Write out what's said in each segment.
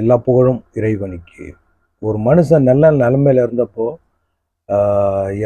எல்லா புகழும் இறைவனுக்கு. ஒரு மனுஷன் நல்ல நிலமையில இருந்தப்போ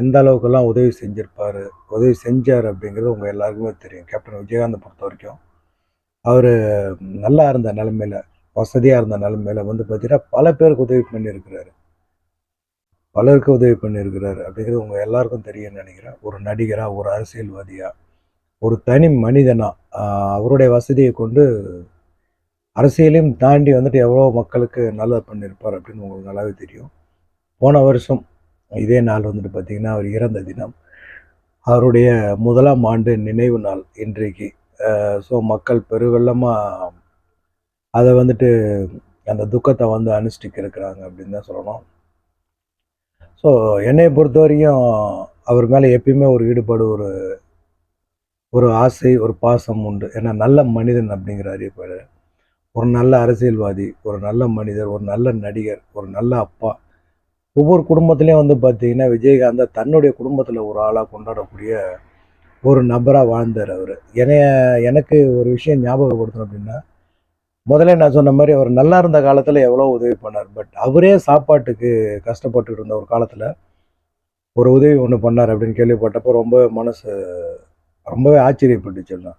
எந்த அளவுக்கெல்லாம் உதவி செஞ்சுருப்பார் உதவி செஞ்சார் அப்படிங்கிறது உங்கள் எல்லாருக்குமே தெரியும். கேப்டன் விஜயகாந்தை பொறுத்த வரைக்கும் அவர் நல்லா இருந்த நிலமையில் வசதியாக இருந்த நிலமையில் வந்து பார்த்தீங்கன்னா பல பேருக்கு உதவி பண்ணியிருக்கிறாரு. பலருக்கு உதவி பண்ணியிருக்கிறாரு அப்படிங்கிறது உங்கள் எல்லாருக்கும் தெரியும்னு நினைக்கிறேன். ஒரு நடிகராக ஒரு அரசியல்வாதியாக ஒரு தனி மனிதனாக அவருடைய வசதியை கொண்டு அரசியலையும் தாண்டி வந்துட்டு எவ்வளோ மக்களுக்கு நல்லது பண்ணியிருப்பார் அப்படின்னு உங்களுக்கு நல்லாவே தெரியும். போன வருஷம் இதே நாள் வந்துட்டு பார்த்திங்கன்னா அவர் இறந்த தினம். அவருடைய முதலாம் ஆண்டு நினைவு நாள் இன்றைக்கு. ஸோ மக்கள் பெருவெள்ளமாக அதை வந்துட்டு அந்த துக்கத்தை வந்து அனுஷ்டிக்க இருக்கிறாங்க அப்படின்னு தான் சொல்லணும். ஸோ என்னை பொறுத்த வரைக்கும் அவர் மேலே எப்பயுமே ஒரு ஈடுபாடு ஒரு ஒரு ஆசை ஒரு பாசம் உண்டு. ஏன்னா நல்ல மனிதன் அப்படிங்கிற அறியப்படுறேன் ஒரு நல்ல அரசியல்வாதி ஒரு நல்ல மனிதர் ஒரு நல்ல நடிகர் ஒரு நல்ல அப்பா. ஒவ்வொரு குடும்பத்துலேயும் வந்து பார்த்திங்கன்னா விஜயகாந்தை தன்னுடைய குடும்பத்தில் ஒரு ஆளாக கொண்டாடக்கூடிய ஒரு நபராக வாழ்ந்தார் அவர். என்னைய எனக்கு ஒரு விஷயம் ஞாபகப்படுத்தணும் அப்படின்னா முதல்ல நான் சொன்ன மாதிரி அவர் நல்லா இருந்த காலத்தில் எவ்வளோ உதவி பண்ணார். பட் அவரே சாப்பாட்டுக்கு கஷ்டப்பட்டு இருந்த ஒரு காலத்தில் ஒரு உதவி ஒன்று பண்ணார் அப்படின்னு கேள்விப்பட்டப்போ ரொம்ப மனசு ரொம்பவே ஆச்சரியப்பட்டுச்சுலாம்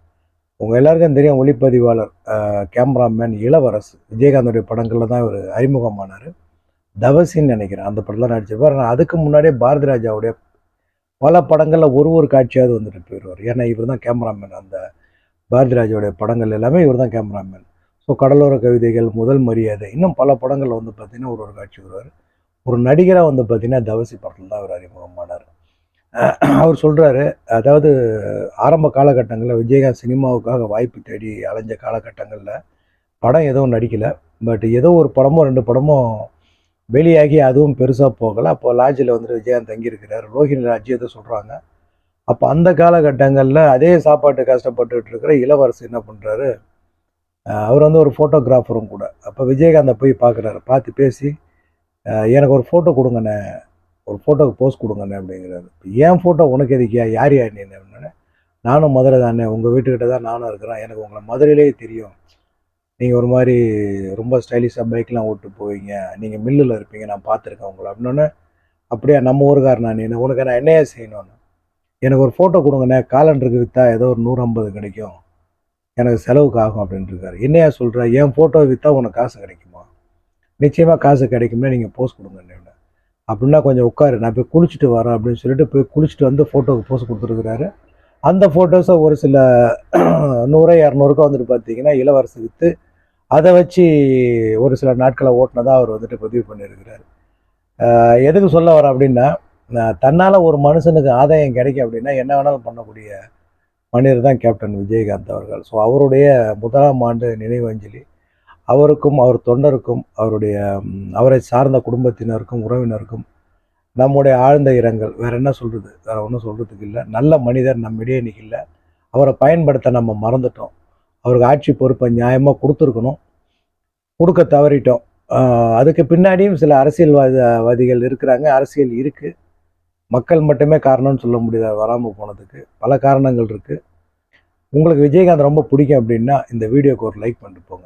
உங்கள் எல்லாருக்கும் தெரியும் ஒளிப்பதிவாளர் கேமராமேன் இளவரசு. விஜயகாந்தோடைய படங்களில் தான் இவர் அறிமுகமானார். தவசின்னு நினைக்கிறேன். அந்த படத்தில் நடிச்சிருப்பார். ஆனால் அதுக்கு முன்னாடியே பாரதி ராஜாவுடைய பல படங்களில் ஒரு ஒரு காட்சியாவது வந்துட்டு போயிடுவார் ஏன்னா இவர் தான் கேமராமேன். அந்த பாரதி ராஜாவுடைய படங்கள் எல்லாமே இவர் தான் கேமராமேன். ஸோ கடலோர கவிதைகள் முதல் மரியாதை இன்னும் பல படங்களில் வந்து பார்த்திங்கன்னா ஒரு ஒரு காட்சி வருவார். ஒரு நடிகராக வந்து பார்த்திங்கன்னா தவசி படத்தில் தான் அவர் அறிமுகமானார். அவர் சொல்கிறாரு அதாவது ஆரம்ப காலகட்டங்களில் விஜயகாந்த் சினிமாவுக்காக வாய்ப்பு தேடி அலைஞ்ச காலகட்டங்களில் படம் எதுவும் நடிக்கலை. பட் ஏதோ ஒரு படமோ ரெண்டு படமோ வெளியாகி அதுவும் பெருசாக போகலை. அப்போ லாட்ஜில் வந்துட்டு விஜயகாந்த் தங்கியிருக்கிறார். ரோஹிணி லாட்ஜி சொல்கிறாங்க அப்போ அந்த காலகட்டங்களில் அதே சாப்பாட்டு கஷ்டப்பட்டுட்டு இருக்கிற இளவரசு என்ன பண்ணுறாரு அவர் வந்து ஒரு ஃபோட்டோகிராஃபரும் கூட. அப்போ விஜயகாந்தை போய் பார்க்குறாரு பார்த்து பேசி எனக்கு ஒரு ஃபோட்டோ கொடுங்கண்ணே ஒரு ஃபோட்டோக்கு போஸ்ட் கொடுங்கண்ணே அப்படிங்கிறாரு. ஏன் ஃபோட்டோ உனக்கு எதுக்கியா? யார் யார் நீ? என்ன நானும் மதுரை தானே உங்கள் வீட்டுக்கிட்ட தான் நானும் இருக்கிறேன். எனக்கு உங்களை மதுரையிலே தெரியும். நீங்கள் ஒரு மாதிரி ரொம்ப ஸ்டைலிஷாக பைக்லாம் ஓட்டு போவீங்க. நீங்கள் மில்லில் இருப்பீங்க. நான் பார்த்துருக்கேன் உங்களை. அப்படின்னோடனே அப்படியே? நம்ம ஊருக்காரனா நீ? உனக்கு நான் என்னையா செய்யணும்னு. எனக்கு ஒரு ஃபோட்டோ கொடுங்கண்ணே. காலண்டருக்கு விற்றா ஏதோ ஒரு நூறு ஐம்பது கிடைக்கும். எனக்கு செலவுக்கு ஆகும். அப்படின்ட்டு இருக்காரு. என்னையா சொல்கிற என் ஃபோட்டோ விற்றா உனக்கு காசு கிடைக்குமா? நிச்சயமாக காசு கிடைக்கும்னா நீங்கள் போஸ்ட் கொடுங்கண்ணே. அப்படின்னா கொஞ்சம் உட்காரு நான் போய் குளிச்சுட்டு வரேன் அப்படின்னு சொல்லிட்டு போய் குளிச்சுட்டு வந்து ஃபோட்டோக்கு போஸ்ட் கொடுத்துருக்குறாரு. அந்த ஃபோட்டோஸை ஒரு சில நூறு இரநூறுக்கு வந்துட்டு பார்த்தீங்கன்னா இளவரசு விற்று அதை வச்சு ஒரு சில நாட்களை ஓட்டினதாக அவர் வந்துட்டு பதிவு பண்ணியிருக்கிறார். எதுக்கு சொல்ல வர அப்படின்னா தன்னால் ஒரு மனுஷனுக்கு ஆதாயம் கிடைக்கும் அப்படின்னா என்ன வேணாலும் பண்ணக்கூடிய மனிதர் தான் கேப்டன் விஜயகாந்த் அவர்கள். ஸோ அவருடைய முதலாம் ஆண்டு நினைவஞ்சலி அவருக்கும் அவர் தொண்டருக்கும் அவருடைய அவரை சார்ந்த குடும்பத்தினருக்கும் உறவினருக்கும் நம்முடைய ஆழ்ந்த இரங்கல். வேறு என்ன சொல்கிறது வேறு ஒன்றும் சொல்கிறதுக்கு இல்லை. நல்ல மனிதர் நம்மிடையே இன்னைக்கு இல்லை அவரை பயன்படுத்த நம்ம மறந்துட்டோம். அவருக்கு ஆட்சி பொறுப்பை நியாயமாக கொடுத்துருக்கணும். கொடுக்க தவறிட்டோம். அதுக்கு பின்னாடியும் சில அரசியல்வாதிகள் இருக்கிறாங்க. அரசியல் இருக்குது மக்கள் மட்டுமே காரணம்னு சொல்ல முடியாது வராமல் போனதுக்கு. பல காரணங்கள் இருக்குது உங்களுக்கு விஜயகாந்த் ரொம்ப பிடிக்கும் அப்படின்னா இந்த வீடியோக்கு ஒரு லைக் பண்ணிட்டு போங்க.